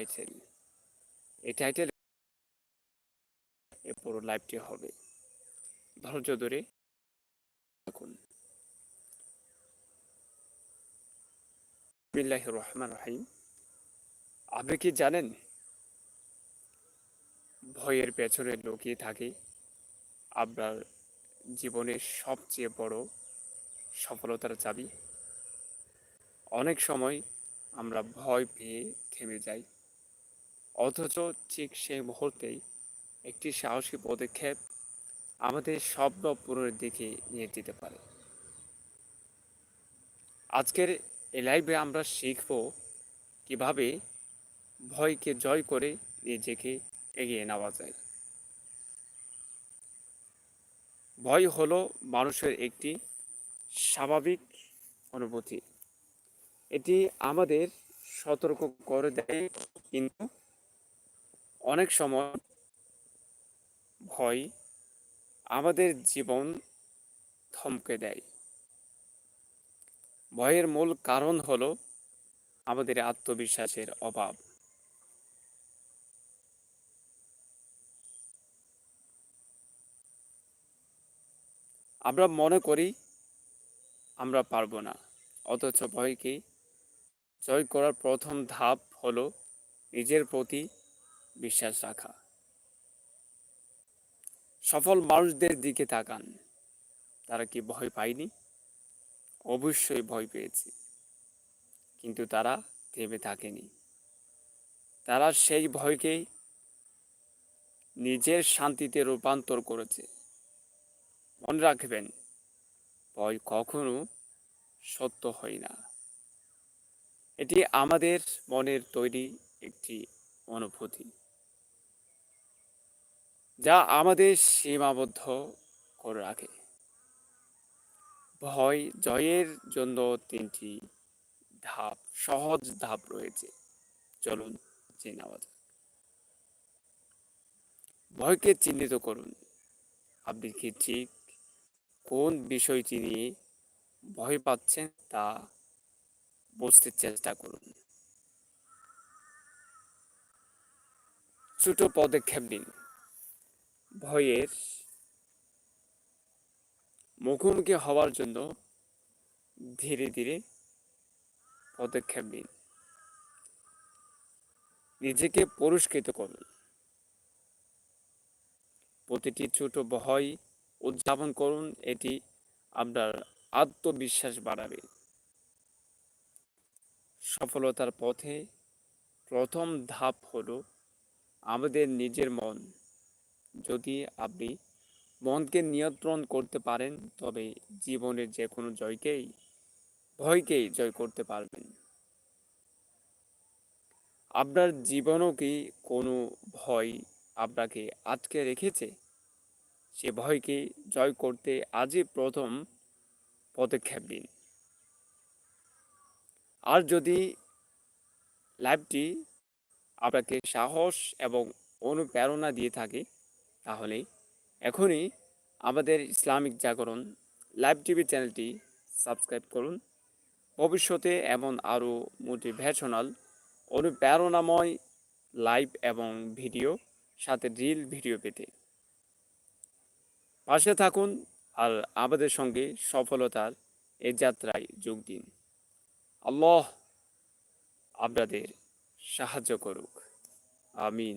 Title এই title এ পুরো লাইভটি হবে। ধৈর্য ধরে থাকুন বিল্লাহ রহমান রহিম। আপনি কি জানেন? ভয়ের পেছনে লুকিয়ে থাকে। আপনার জীবনের সবচেয়ে বড় সফলতার চাবি। অনেক সময় আমরা ভয় পেয়ে থেমে যাই। অথচ ঠিক সেই মুহূর্তেই একটি সাহসী পদক্ষেপ আমাদের স্বপ্ন পূরণের দিকে নিয়ে যেতে পারে। আজকের এই লাইভে আমরা শিখব কীভাবে ভয়কে জয় করে নিজেকে এগিয়ে নেওয়া যায়। ভয় হলো মানুষের একটি স্বাভাবিক অনুভূতি। এটি আমাদের সতর্ক করে দেয় কিন্তু অনেক সময় ভয় আমাদের জীবন থমকে দেয়। ভয়ের মূল কারণ হলো আমাদের আত্মবিশ্বাসের অভাব। আমরা মনে করি আমরা পারব না, অথচ ভয়কে জয় করার প্রথম ধাপ হলো নিজের প্রতি বিশ্বাস রাখা। সফল মানুষদের দিকে তাকান। তারা কি ভয় পায়নি? অবশ্যই ভয় পেয়েছে। কিন্তু তারা থেমে থাকেনি। তারা সেই ভয়কেই নিজের শান্তিতে রূপান্তর করেছে। মনে রাখবেন, ভয় কখনো সত্য হয় না। এটি আমাদের মনের তৈরি একটি অনুভূতি। যা আমাদের সীমাবদ্ধ করে রাখে। ভয় জয়ের জন্য তিনটি ধাপ, সহজ ধাপ রয়েছে। চলুন যাক। ভয়কে চিহ্নিত করুন। আপনি কি ঠিক কোন বিষয়টি নিয়ে ভয় পাচ্ছেন তা বুঝতে চেষ্টা করুন। ছোট পদক্ষেপ নিন। ভয়ের মুখোমুখি হওয়ার জন্য ধীরে ধীরে পদক্ষেপ নিন। নিজেকে পুরস্কৃত করুন। প্রতিটি ছোট ভয় উদযাপন করুন, এটি আপনার আত্মবিশ্বাস বাড়াবে। সফলতার পথে প্রথম ধাপ হলো আমাদের নিজের মন। যদি আপনি মনকে নিয়ন্ত্রণ করতে পারেন, তবে জীবনের যে কোনো জয়কেই, ভয়কেই জয় করতে পারবেন। আপনার জীবনও কি কোনো ভয় আপনাকে আটকে রেখেছে? সে ভয়কে জয় করতে আজই প্রথম পদক্ষেপ নিন। আর যদি লাইভটি আপনাকে সাহস এবং অনুপ্রেরণা দিয়ে থাকে তাহলে এখনই আমাদের ইসলামিক জাগরণ লাইভ টিভি চ্যানেলটি সাবস্ক্রাইব করুন। ভবিষ্যতে এমন আরও মোটিভেশনাল, অনুপ্রেরণাময় লাইভ এবং ভিডিও, সাথে রিল ভিডিও পেতে। পাশে থাকুন আর আমাদের সঙ্গে সফলতার এই যাত্রায় যোগ দিন। আল্লাহ আপনাদের সাহায্য করুক। আমিন।